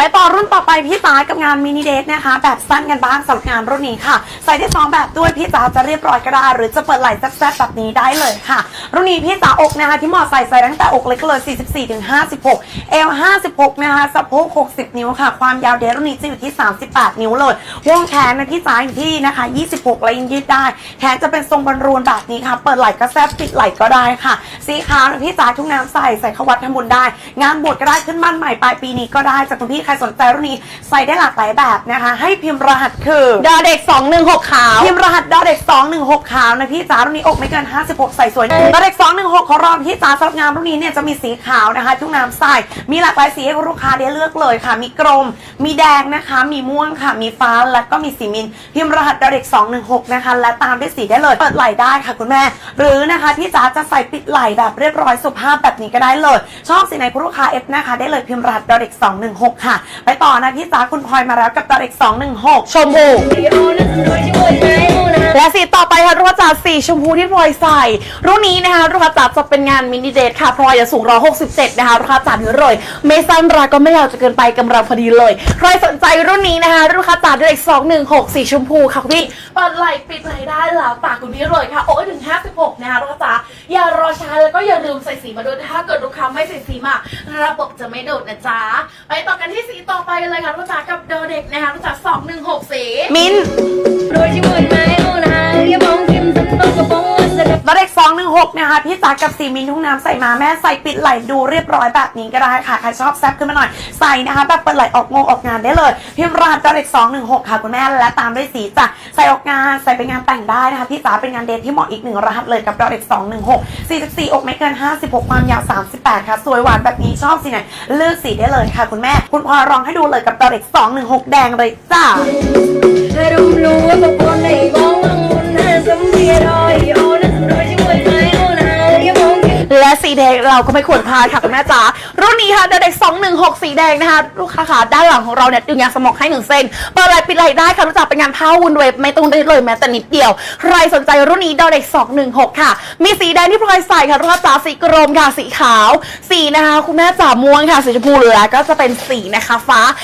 ไปต่อรุ่นต่อไปพี่จ๋ากับงานมินิเดทนะคะ แบบสั้นกันบ้างสำหรับงานรุ่นนี้ค่ะใส่ได้สองแบบด้วยพี่จ๋าจะเรียบร้อยก็ได้หรือจะเปิดไหล่แซ่บๆแบบนี้ได้เลยค่ะ รุ่นนี้พี่จ๋าอกนะคะที่เหมาะใส่ใส่ตั้งแต่อกเล็กเลย 44ถึง56เอล56นะคะสะโพก60 นิ้วค่ะ ความยาวเดรุ่นนี้จะอยู่ที่ 38 นิ้วเลยวงแขนนะพี่จ๋าอยู่ที่นะคะ 26และยังยืดได้แขนจะเป็นทรงบอลรูนแบบนี้ค่ะ เปิดไหล่ก็แซ่บปิดไหล่ก็ได้ค่ะ สีขาวนะพี่จ๋าทุกน้ำใส่ใส่เข้าวัดทำบุญได้ งานบวชก็ได้ขึ้นบ้านใหม่ปลายปีนี้ก็ได้จากคุณพี่ครสนใจรุ่นนี้ใส่ได้หลากหลายแบบนะคะ ให้พิมพ์รหัสคือดอเด็ก 216 ขาว พิมพ์รหัสดอเด็ก 216 ขาวนะพี่จ๋ารุ่นนี้อกไม่เกิน 56 ใส่สวยดอเด็ก 216 ของเราพี่จ๋าสำหรับงานรุ่นนี้เนี่ยจะมีสีขาวนะคะ ทุกน้ำใส่มีหลากหลายสีให้ลูกค้าได้เลือกเลยค่ะ มีกรม มีแดงนะคะ มีม่วงค่ะ มีฟ้าแล้วก็มีสีมินท์พิมพ์รหัสดอเด็ก 216 นะคะ และตามด้วยสีได้เลยเปิดไหล่ได้ค่ะคุณแม่ หรือนะคะพี่จ๋าจะใส่ปิดไหล่แบบเรียบร้อยสุภาพแบบนี้ก็ได้เลย ชอบสีไหนคุณลูกค้าเอฟนะคะ ได้เลยพิมพ์รหัสดอเด็ก 216 ค่ะไปต่อนะพี่จ๋าคุณพลอยมาแล้วกับดอเด็ก216 ชมพูและสีต่ อไปค่ะลูกค้าจ๋าสีชมพูที่พลอยใส่ รุ่นนี้นะคะลูกค้าจ๋าจะเป็นงานมินิเดทค่ะพลอยจะสูง167นะคะลูกค้าจ๋านี่เลยไม่สั้นรายก็ไม่ยาวจะเกินไปกำลังพอดีเลยใครสนใจรุ่นนี้นะคะลูกค้าจ๋าด้วย216สีชมพูค่ะคุณพี่เปิดไหล่ปิดไหล่ได้แล้วตาคุณพี่เลยค่ะโอ้ยถึง56นะคะลูกค้าจ๋าอย่ารอช้าแล้วก็อย่าลืมใส่สีมาด้วยถ้าเกิดลูกค้าไม่ใส่สีมาระบบจะไม่โดดนะจ๊ะไปต่อกันที่สีต่อไปเลยค่ะลูกค้าจ๋ากับเดอเด็กนะคะลูกค้าจ๋า216สีมินท์โดยที่ สะดับรถเด็ก216นะคะพี่จ๋ากับสีมินทุ่งน้ำใส่มาแม่ใส่ปิดไหล่ดูเรียบร้อยแบบนี้ก็ได้ค่ะ ใครชอบแซ่บขึ้นมาหน่อยใส่นะคะแบบเปิดไหล่ออกงงออกงานได้เลยพิมพ์รหัสรถเด็ก216ค่ะคุณแม่และตามด้วยสีจ้ะใส่ออกงานใส่เป็นงานแต่งได้นะคะพี่จ๋าเป็นงานเดทที่เหมาะอีกหนึ่งรหัสเลยกับรถเด็ก216 44อกไม่เกิน56ความยาว38ค่ะ สวยหวานแบบนี้ชอบสีไหนเลือกสีได้เลยค่ะ คุณแม่ คุณพอลองให้ดูเลยกับรถเด็ก216แดงเลยจ้าให้รู้ว่าตัวคนในบ้องมังมุนน่าสมเพียรอ สีแดงเราก็ไม่ควรพลาดค่ะคุณแม่จ๋ารุ่นนี้ค่ะเด็ก216สีแดงนะคะลูกค้าขาด้านหลังของเราเนี่ยดึงยางสมองให้หนึ่งเส้นเปิดไหล่ปิดไหล่ได้ค่ะรู้จักเป็นงานผ้าวุ้นเวฟไม่ต้องได้เลยแม้แต่นิดเดียว ใครสนใจรุ่นนี้เด็ก216ค่ะ มีสีแดงที่พลอยใส่ค่ะลูกค้าจ๋าสีกรมค่ะสีขาว สีนะคะคุณแม่จ๋าม่วงค่ะสีชมพูเหลือก็จะเป็นสีนะคะฟ้า